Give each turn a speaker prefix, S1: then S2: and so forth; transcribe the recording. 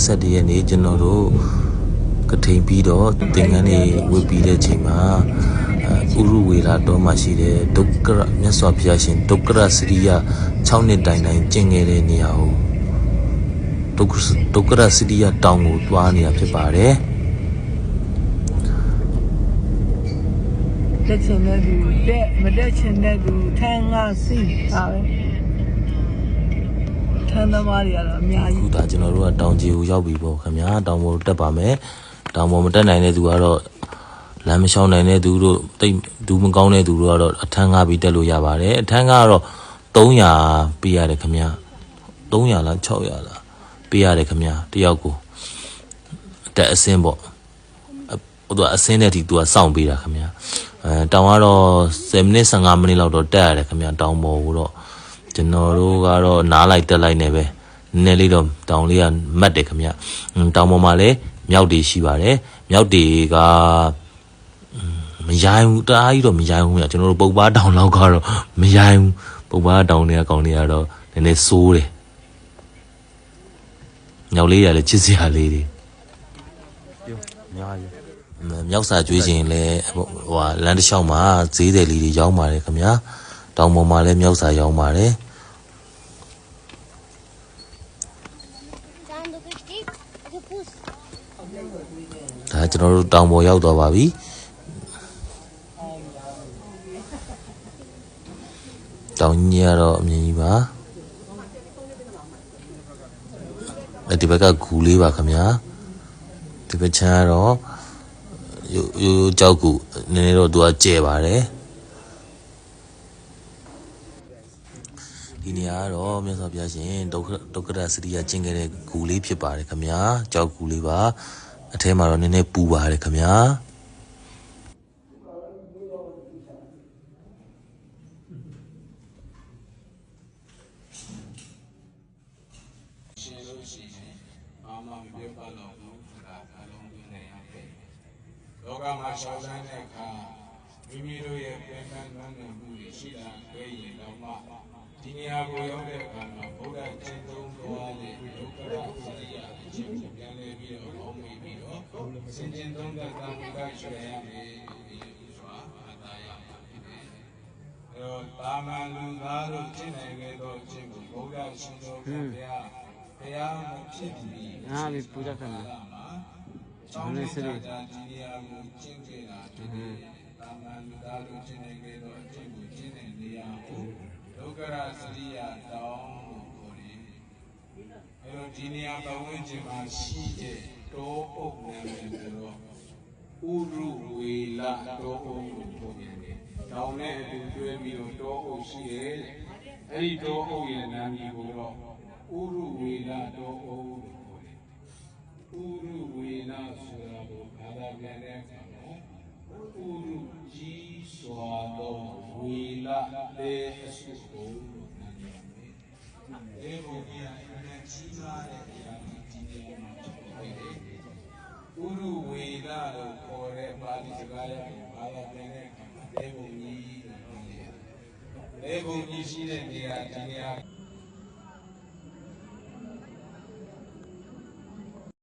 S1: 21ရက်နေ့ကျွန်တော်တို့ကထိန်ပြီးတော့သင်္ကန်းတွေဝတ်ပြီးတဲ့အချိန်မှာအဲဥရုဝေလာတော်မှာရှိတဲ့ဒုက္ခရမြတ်စွာဘုရားရှင်ဒုက္ခရစရိယ6နှစ်တိုင်တိုင်ကျင့်ခဲ့တဲ့နေရာကိုဒုက္ခဒုက္ခရစရိယတောင်ကိုတွားနေတာဖြစ်ပါတယ်
S2: တက်ချင်တဲ့သူတက်မတက်ချင်တဲ့သူထန်းငါစီဒါပဲထန်း သမားတွေကတော့အများ
S1: အခု
S2: ကြီး
S1: ဒါကျွန်တော်တို့ကတောင်ကြီးကိုရောက်ပြီပေါ့ခင်ဗျာတောင်ပေါ်တက်ပါမယ်တောင်ပေါ်မတက်နိုင်တဲ့သူကတော့လမ်းမလျှောက်နိုင်တဲ့သူတို့တိတ်ဒူးမကောင်းတဲ့သူတို့ကတော့အထန်းကားပြီးတက်လို့ရပါတယ်အထန်းကားကတော့300ပေးရတယ်ခင်ဗျာ300လား600လားပေးရတယ်ခင်ဗျာတယောက်ကိုအတက်အစင်းပေါ့အဟိုသူကအစင်းတဲ့ဒီသူကစောင့်ပေးတာခင်ဗျာအဲတောင်ကတော့10မိနစ်15မိနစ်လောက်တော့တက်ရတယ်ခင်ဗျာတောင်ပေါ်ကိုတော့ ကျွန်တော်တို့ကတော့နားလိုက်တက်လိုက်နေပဲနည်းနည်းလေးတော့တောင်လေးကမတ်တယ်ခင်ဗျာအင်းတောင်ပေါ်မှာလည်းမြောက်တွေရှိပါတယ်မြောက်တွေကမရိုင်းဘူးတအားကြီးတော့မရိုင်းဘူးခင်ဗျာကျွန်တော်တို့ပုပ်ပားတောင်လောက်ကတော့မရိုင်းဘူးပုပ်ပားတောင်တွေကကောင်းတွေကတော့နည်းနည်းစိုးတယ်မြောက်လေးရလည်းချစ်စရာလေးတွေ
S3: များကြီး
S1: မြောက်စာကျွေးခြင်းလဲဟိုဟာလမ်းတစ်လျှောက်မှာဈေးတယ်လေးတွေရောင်းပါတယ်ခင်ဗျာတောင်ပေါ်မှာလည်းမြောက်စာရောင်းပါတယ် ဒါကျွန်တော်တို့တောင်ပေါ်ရောက်သွားပါပြီတောင်ကြီးကတော့အမြင်ကြီးပါအဲဒီဘက်ကဂူလေးပါခင်ဗျာဒီဘက်ချမ်းကတော့ရိုးရိုးကြောက်ကူနည်းနည်းတော့သူကကျဲပါတယ် ဒီနေရာကတော့မြတ်စွာဘုရားရှင်ဒုက္ခဒုက္ခရစရိယကျင့်ခဲ့တဲ့ဂူလေးဖြစ်ပါတယ်ခင်ဗျာကြောက်ဂူလေးပါအထဲမှာတော့နည်းနည်းပူပါတယ်ခင်ဗျာ
S4: ရှင်လို့ရှိရင်ဘာမှမပြောပါတော့ဘူးဆိုတာအလုံးသွင်းနေရတယ်။လောကမှာရှောင်လန်းတဲ့အခါမိမိတို့ရဲ့ပြန်ပန်းပန်းနေမှုတွေရှိတာတွေ့ရင်တော့မှ ဒီနေရာကိုရောက်တဲ့အခါမှာဗုဒ္ဓကျင့်သုံးတော်တဲ့ဒုက္ခရစရိယအချင်းကိုပြန်လဲပြီးတော့အောင်းမိပြီးတော့စင်ကျင်သုံးသက်တာမူကရွှေရမယ်ဒီဥစွာအတားရမှာဖြစ်တယ်။အဲတော့တာမန်လူသားတို့ကျင့်နိုင်ခဲ့သောအချင်းကိုဗုဒ္ဓရှင်တော်ဘုရားဘုရားမဖြစ်ပြီး
S3: ငါပြီပူဇော်ခံတယ်
S4: ကျောင်းလေးစရိတာဒီနေရာကိုကျင့်ကြတာဖြစ်တယ်။တာမန်လူသားတို့ကျင့်နေကြတော့အကျင့်ကိုကျင့်တဲ့နေရာကို ဒုက္ခရစရိယတောင်းလို့ခေါ်တယ်။အဲတော့ဒီနေရာပတ်ဝန်းကျင်မှာရှိတဲ့တောအုပ်နာမည်ဆိုတော့ဥရုဝေလတောအုပ်လို့ပြောတယ်။တောင်းနဲ့အတူတွဲပြီးတော့တောအုပ်ရှိရဲ့။အဲဒီတောအုပ်ရဲ့နာမည်ကိုတော့ဥရုဝေလတောအုပ်လို့ခေါ်တယ်။ဥရုဝေနဆိုတာကိုဘာသာပြန်တဲ့အခါမှာဥရု ကြီးစွာသောဝေလတေအစုကိုလို့နာမည်ပေးတယ်။ဒီဘုရားအမှန်ကြီးမားတဲ့တရားကိုဒီနေ့မှာဖြစ်တယ်။ဥရုဝေလလို့ခေါ်တဲ့ပါဠိစကားရဘာသာပြန်တဲ့အခါမှာဒေဘုံကြီးလို့ပြောတယ်။ဒေဘုံကြီးရှိတဲ့နေရာဒီနေရာ